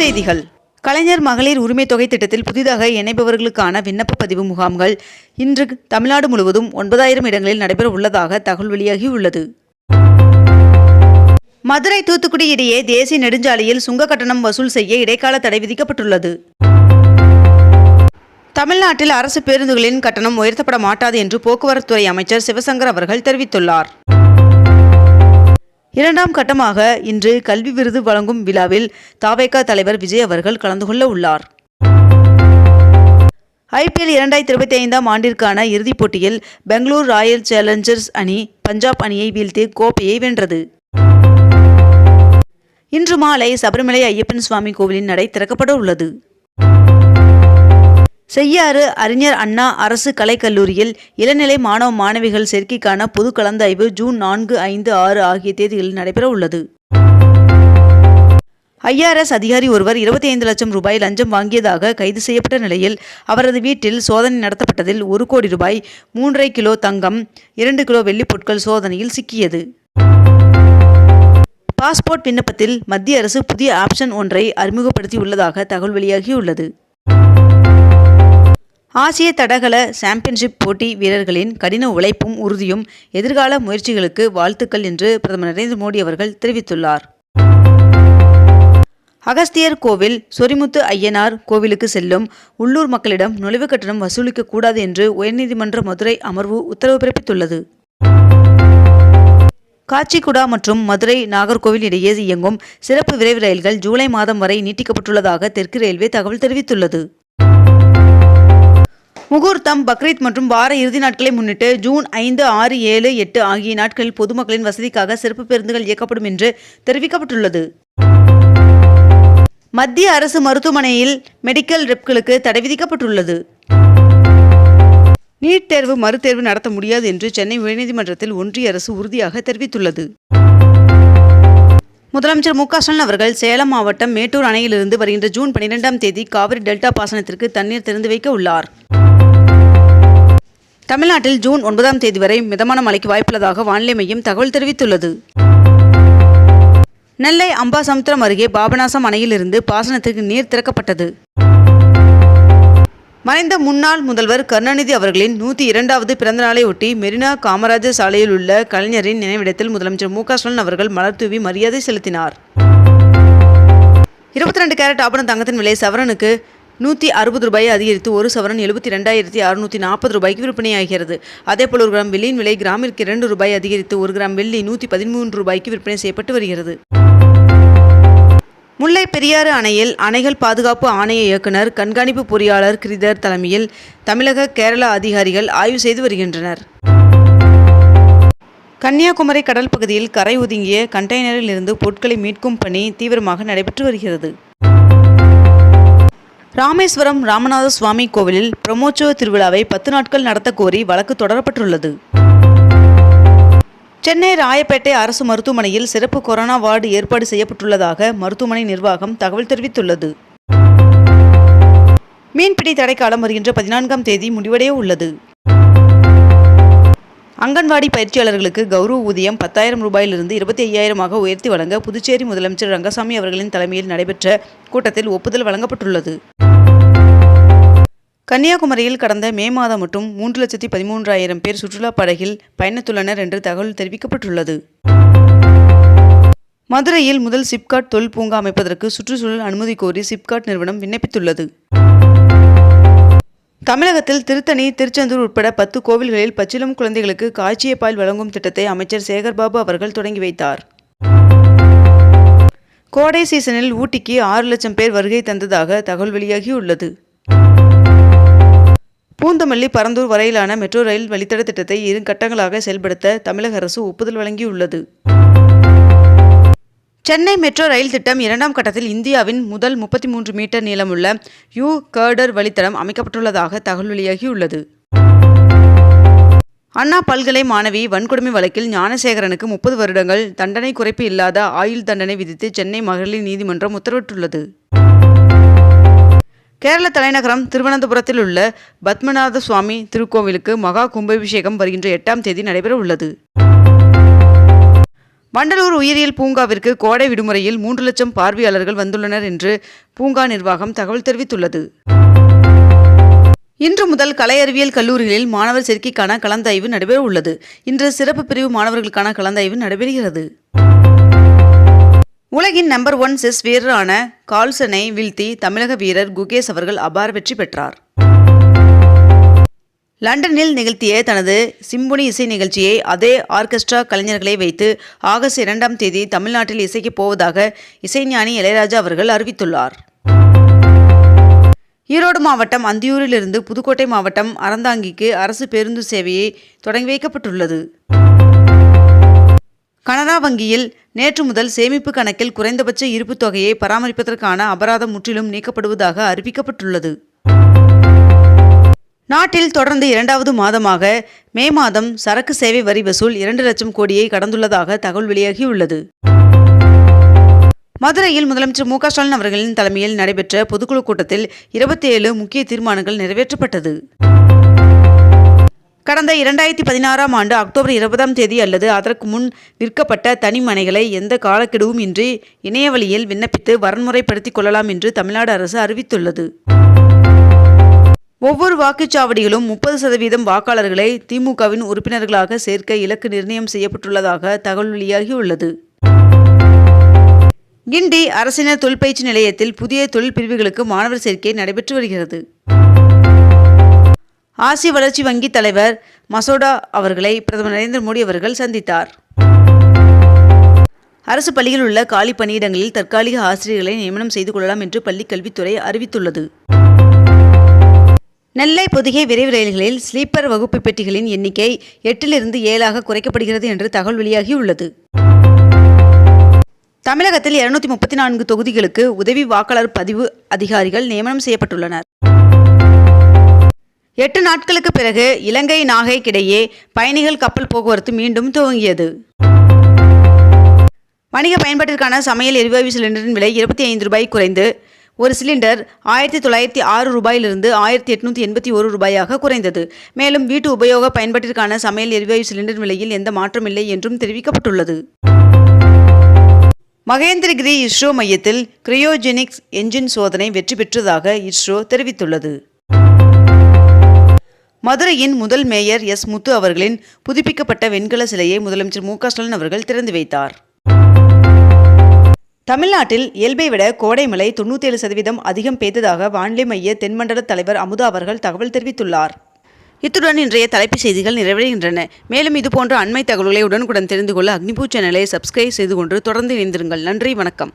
செய்திகள். கலைஞர் மகளிர் உரிமை தொகை திட்டத்தில் புதிதாக இணைபவர்களுக்கான விண்ணப்ப பதிவு முகாம்கள் இன்று தமிழ்நாடு முழுவதும் ஒன்பதாயிரம் இடங்களில் நடைபெற உள்ளதாக தகவல் வெளியாகியுள்ளது. மதுரை தூத்துக்குடி இடையே தேசிய நெடுஞ்சாலையில் சுங்க கட்டணம் வசூல் செய்ய இடைக்கால தடை விதிக்கப்பட்டுள்ளது. தமிழ்நாட்டில் அரசு பேருந்துகளின் கட்டணம் உயர்த்தப்பட மாட்டாது என்று போக்குவரத்துறை அமைச்சர் சிவசங்கர் அவர்கள் தெரிவித்துள்ளார். இரண்டாம் கட்டமாக இன்று கல்வி விருது வழங்கும் விழாவில் தாவேகா தலைவர் விஜய் அவர்கள் கலந்து கொள்ள உள்ளார். ஐபிஎல் இரண்டாயிரத்தி இருபத்தி ஐந்தாம் ஆண்டிற்கான இறுதிப் போட்டியில் பெங்களூர் ராயல் சேலஞ்சர்ஸ் அணி பஞ்சாப் அணியை வீழ்த்தி கோப்பையை வென்றது. இன்று மாலை சபரிமலை ஐயப்பன் சுவாமி கோவிலின் நடை திறக்கப்பட உள்ளது. செய்யாறு அறிஞர் அண்ணா அரசு கலைக்கல்லூரியில் இளநிலை மாணவ மாணவிகள் சேர்க்கைக்கான பொது கலந்தாய்வு ஜூன் நான்கு ஐந்து ஆறு ஆகிய தேதிகளில் நடைபெற உள்ளது. ஐஆர்எஸ் அதிகாரி ஒருவர் இருபத்தி ஐந்து லட்சம் ரூபாய் லஞ்சம் வாங்கியதாக கைது செய்யப்பட்ட நிலையில் அவரது வீட்டில் சோதனை நடத்தப்பட்டதில் ஒரு கோடி ரூபாய் மூன்றரை கிலோ தங்கம் இரண்டு கிலோ வெள்ளிப் பொருட்கள் சோதனையில் சிக்கியது. பாஸ்போர்ட் விண்ணப்பத்தில் மத்திய அரசு புதிய ஆப்ஷன் ஒன்றை அறிமுகப்படுத்தியுள்ளதாக தகவல் வெளியாகியுள்ளது. ஆசிய தடகள சாம்பியன்ஷிப் போட்டி வீரர்களின் கடின உழைப்பும் உறுதியும் எதிர்கால முயற்சிகளுக்கு வாழ்த்துக்கள் என்று பிரதமர் நரேந்திர மோடி அவர்கள் தெரிவித்துள்ளார். அகஸ்தியர் கோவில் சொரிமுத்து ஐயனார் கோவிலுக்கு செல்லும் உள்ளூர் மக்களிடம் நுழைவு கட்டணம் வசூலிக்க கூடாது என்று உயர்நீதிமன்ற மதுரை அமர்வு உத்தரவு பிறப்பித்துள்ளது. காச்சிகுடா மற்றும் மதுரை நாகர்கோவில் இடையே இயங்கும் சிறப்பு விரைவு ரயில்கள் ஜூலை மாதம் வரை நீட்டிக்கப்பட்டுள்ளதாக தெற்கு ரயில்வே தகவல் தெரிவித்துள்ளது. முகூர்த்தம் பக்ரீத் மற்றும் வார இறுதி நாட்களை முன்னிட்டு ஜூன் ஐந்து ஆறு ஏழு எட்டு ஆகிய நாட்களில் பொதுமக்களின் வசதிக்காக சிறப்பு பேருந்துகள் இயக்கப்படும் என்று தெரிவிக்கப்பட்டுள்ளது. மத்திய அரசு மருத்துவமனையில் மெடிக்கல் ரெப்களுக்கு தடை விதிக்கப்பட்டுள்ளது. நீட் தேர்வு மறுதேர்வு நடத்த முடியாது என்று சென்னை உயர்நீதிமன்றத்தில் ஒன்றிய அரசு உறுதியாக தெரிவித்துள்ளது. முதலமைச்சர் மு க ஸ்டாலின் அவர்கள் சேலம் மாவட்டம் மேட்டூர் அணையிலிருந்து வருகின்ற ஜூன் பனிரெண்டாம் தேதி காவிரி டெல்டா பாசனத்திற்கு தண்ணீர் திறந்து வைக்க உள்ளார். தமிழ்நாட்டில் ஜூன் ஒன்பதாம் தேதி வரை மிதமான மழைக்கு வாய்ப்புள்ளதாக வானிலை மையம் தகவல் தெரிவித்துள்ளது. நெல்லை அம்பாசமுத்திரம் அருகே பாபநாசம் அணையிலிருந்து பாசனத்திற்கு நீர் திறக்கப்பட்டது. மறைந்த முன்னாள் முதல்வர் கருணாநிதி அவர்களின் நூற்றி இரண்டாவது பிறந்தநாளை ஒட்டி மெரினா காமராஜர் சாலையில் உள்ள கலைஞரின் நினைவிடத்தில் முதலமைச்சர் மு க ஸ்டாலின் அவர்கள் மலர் தூவி மரியாதை செலுத்தினார். இருபத்தி ரெண்டு கேரட் ஆபரண தங்கத்தின் விலை சவரனுக்கு நூற்றி அறுபது ரூபாயை அதிகரித்து ஒரு சவரன் எழுபத்தி ரெண்டாயிரத்தி அறுநூற்றி நாற்பது ரூபாய்க்கு விற்பனையாகிறது. அதேபோல் ஒரு கிராம் வெள்ளியின் விலை கிராமிற்கு இரண்டு ரூபாய் அதிகரித்து ஒரு கிராம் வெள்ளி நூற்றி பதிமூன்று ரூபாய்க்கு விற்பனை செய்யப்பட்டு வருகிறது. முல்லை பெரியாறு அணையில் அணைகள் பாதுகாப்பு ஆணைய இயக்குனர் கண்காணிப்பு பொறியாளர் கிரிதர் தலைமையில் தமிழக கேரளா அதிகாரிகள் ஆய்வு செய்து வருகின்றனர். கன்னியாகுமரி கடல் பகுதியில் கரை ஒதுங்கிய கண்டெய்னரில் இருந்து பொருட்களை மீட்கும் பணி தீவிரமாக நடைபெற்று வருகிறது. ராமேஸ்வரம் ராமநாத சுவாமி கோவிலில் பிரமோற்சவ திருவிழாவை பத்து நாட்கள் நடத்த கோரி வழக்கு தொடரப்பட்டுள்ளது. சென்னை ராயப்பேட்டை அரசு மருத்துவமனையில் சிறப்பு கொரோனா வார்டு ஏற்பாடு செய்யப்பட்டுள்ளதாக மருத்துவமனை நிர்வாகம் தகவல் தெரிவித்துள்ளது. மீன்பிடி தடைக்காலம் வருகின்ற பதினான்காம் தேதி முடிவடைய உள்ளது. அங்கன்வாடி பயிற்சியாளர்களுக்கு கௌரவ ஊதியம் பத்தாயிரம் ரூபாயிலிருந்து இருபத்தி ஐயாயிரமாக உயர்த்தி வழங்க புதுச்சேரி முதலமைச்சர் ரங்கசாமி அவர்களின் தலைமையில் நடைபெற்ற கூட்டத்தில் ஒப்புதல் வழங்கப்பட்டுள்ளது. கன்னியாகுமரியில் கடந்த மே மாதம் மட்டும் மூன்று லட்சத்தி பதிமூன்றாயிரம் பேர் சுற்றுலா படகில் பயணித்துள்ளனர் என்று தகவல் தெரிவிக்கப்பட்டுள்ளது. மதுரையில் முதல் சிப்காட் தொழில் பூங்கா அமைப்பதற்கு சுற்றுச்சூழல் அனுமதி கோரி சிப்காட் நிறுவனம் விண்ணப்பித்துள்ளது. தமிழகத்தில் திருத்தணி திருச்செந்தூர் உட்பட பத்து கோவில்களில் பச்சிளம் குழந்தைகளுக்கு காய்ச்சிய பால் வழங்கும் திட்டத்தை அமைச்சர் சேகர்பாபு அவர்கள் தொடங்கி வைத்தார். கோடை சீசனில் ஊட்டிக்கு ஆறு லட்சம் பேர் வருகை தந்ததாக தகவல் வெளியாகியுள்ளது. பூந்தமல்லி பரந்தூர் வரையிலான மெட்ரோ ரயில் வழித்தட திட்டத்தை இரு கட்டங்களாக செயல்படுத்த தமிழக அரசு ஒப்புதல் வழங்கியுள்ளது. சென்னை மெட்ரோ ரயில் திட்டம் இரண்டாம் கட்டத்தில் இந்தியாவின் முதல் முப்பத்தி மூன்று மீட்டர் நீளமுள்ள யூ கர்டர் வழித்தடம் அமைக்கப்பட்டுள்ளதாக தகவல் வெளியாகியுள்ளது. அண்ணா பல்கலை மாணவி வன்கொடுமை வழக்கில் ஞானசேகரனுக்கு முப்பது வருடங்கள் தண்டனை குறைப்பு இல்லாத ஆயுள் தண்டனை விதித்து சென்னை மகளிர் நீதிமன்றம் உத்தரவிட்டுள்ளது. கேரள தலைநகரம் திருவனந்தபுரத்தில் உள்ள பத்மநாத சுவாமி திருக்கோவிலுக்கு மகா கும்பாபிஷேகம் வருகின்ற எட்டாம் தேதி நடைபெற உள்ளது வண்டலூர் உயிரியல் பூங்காவிற்கு கோடை விடுமுறையில் மூன்று லட்சம் பார்வையாளர்கள் வந்துள்ளனர் என்று பூங்கா நிர்வாகம் தகவல் தெரிவித்துள்ளது. இன்று முதல் கலை அறிவியல் கல்லூரிகளில் மாணவர் சேர்க்கைக்கான கலந்தாய்வு நடைபெற உள்ளது. இன்று சிறப்பு பிரிவு மாணவர்களுக்கான கலந்தாய்வு நடைபெறுகிறது. உலகின் நம்பர் ஒன் செஸ் வீரரான கால்சனை வீழ்த்தி தமிழக வீரர் குகேஷ் அவர்கள் அபார வெற்றி பெற்றார். லண்டனில் நிகழ்த்திய தனது சிம்பொனி இசை நிகழ்ச்சியை அதே ஆர்கெஸ்ட்ரா கலைஞர்களை வைத்து ஆகஸ்ட் இரண்டாம் தேதி தமிழ்நாட்டில் இசைக்கப் போவதாக இசைஞானி இளையராஜா அவர்கள் அறிவித்துள்ளார். ஈரோடு மாவட்டம் அந்தியூரிலிருந்து புதுக்கோட்டை மாவட்டம் அறந்தாங்கிக்கு அரசு பேருந்து சேவையை தொடங்கி வைக்கப்பட்டுள்ளது. கனரா வங்கியில் நேற்று முதல் சேமிப்பு கணக்கில் குறைந்தபட்ச இருப்புத் தொகையை பராமரிப்பதற்கான அபராதம் முற்றிலும் நீக்கப்படுவதாக அறிவிக்கப்பட்டுள்ளது. நாட்டில் தொடர்ந்து இரண்டாவது மாதமாக மே மாதம் சரக்கு சேவை வரி வசூல் இரண்டு லட்சம் கோடியை கடந்துள்ளதாக தகவல் வெளியாகியுள்ளது. மதுரையில் முதலமைச்சர் மு க ஸ்டாலின் அவர்களின் தலைமையில் நடைபெற்ற பொதுக்குழு கூட்டத்தில் இருபத்தி ஏழு முக்கிய தீர்மானங்கள் நிறைவேற்றப்பட்டது. கடந்த இரண்டாயிரத்தி பதினாறாம் ஆண்டு அக்டோபர் இருபதாம் தேதி அல்லது அதற்கு முன் விற்கப்பட்ட தனி மனைகளை எந்த காலக்கெடுவும் இன்றி இணையவழியில் விண்ணப்பித்து வரன்முறைப்படுத்திக் கொள்ளலாம் என்று தமிழ்நாடு அரசு அறிவித்துள்ளது. ஒவ்வொரு வாக்குச்சாவடியிலும் முப்பது சதவீதம் வாக்காளர்களை திமுகவின் உறுப்பினர்களாக சேர்க்க இலக்கு நிர்ணயம் செய்யப்பட்டுள்ளதாக தகவல் வெளியாகியுள்ளது. கிண்டி அரசினர் தொழிற்பயிற்சி நிலையத்தில் புதிய தொழில் பிரிவுகளுக்கு மாணவர் சேர்க்கை நடைபெற்று வருகிறது. ஆசிய வளர்ச்சி வங்கி தலைவர் மசோடா அவர்களை பிரதமர் நரேந்திர மோடி அவர்கள் சந்தித்தார். அரசு பள்ளியில் உள்ள காலி பணியிடங்களில் தற்காலிக ஆசிரியர்களை நியமனம் செய்து கொள்ளலாம் என்று பள்ளிக் கல்வித்துறை அறிவித்துள்ளது. நெல்லை பொதிகை விரைவு ரயில்களில் ஸ்லீப்பர் வகுப்பு பெட்டிகளின் எண்ணிக்கை எட்டிலிருந்து ஏழாக குறைக்கப்படுகிறது என்று தகவல் வெளியாகியுள்ளது. தமிழகத்தில் இருநூத்தி முப்பத்தி நான்கு தொகுதிகளுக்கு உதவி வாக்காளர் பதிவு அதிகாரிகள் நியமனம் செய்யப்பட்டுள்ளனர். எட்டு நாட்களுக்கு பிறகு இலங்கை நாகைக்கிடையே பயணிகள் கப்பல் போக்குவரத்து மீண்டும் துவங்கியது. வணிக பயன்பாட்டிற்கான சமையல் எரிவாயு சிலிண்டரின் விலை இருபத்தி ஐந்து ரூபாய் குறைந்து ஒரு சிலிண்டர் ஆயிரத்தி தொள்ளாயிரத்தி ஆறு ரூபாயிலிருந்து ஆயிரத்தி எட்நூற்றி எண்பத்தி ஒரு ரூபாயாக குறைந்தது. மேலும் வீட்டு உபயோக பயன்பாட்டிற்கான சமையல் எரிவாயு சிலிண்டர் விலையில் எந்த மாற்றமில்லை என்றும் தெரிவிக்கப்பட்டுள்ளது. மகேந்திரகிரி இஸ்ரோ மையத்தில் கிரியோஜெனிக்ஸ் என்ஜின் சோதனை வெற்றி பெற்றதாக இஸ்ரோ தெரிவித்துள்ளது. மதுரையின் முதல் மேயர் எஸ் முத்து அவர்களின் புதுப்பிக்கப்பட்ட வெண்கல சிலையை முதலமைச்சர் மு க ஸ்டாலின் அவர்கள் திறந்து வைத்தார். தமிழ்நாட்டில் இயல்பை விட கோடை மழை தொண்ணூற்றேழு சதவீதம் அதிகம் பெய்ததாக வானிலை மைய தென்மண்டல தலைவர் அமுதா அவர்கள் தகவல் தெரிவித்துள்ளார். இத்துடன் இன்றைய தலைப்புச் செய்திகள் நிறைவடைகின்றன. மேலும் இதுபோன்ற அண்மை தகவல்களை உடனுக்குடன் தெரிந்து கொள்ள அக்னிபூ சேனலை சப்ஸ்கிரைப் செய்து கொண்டு தொடர்ந்து இணைந்திருங்கள். நன்றி வணக்கம்.